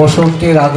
বসন্তের আগ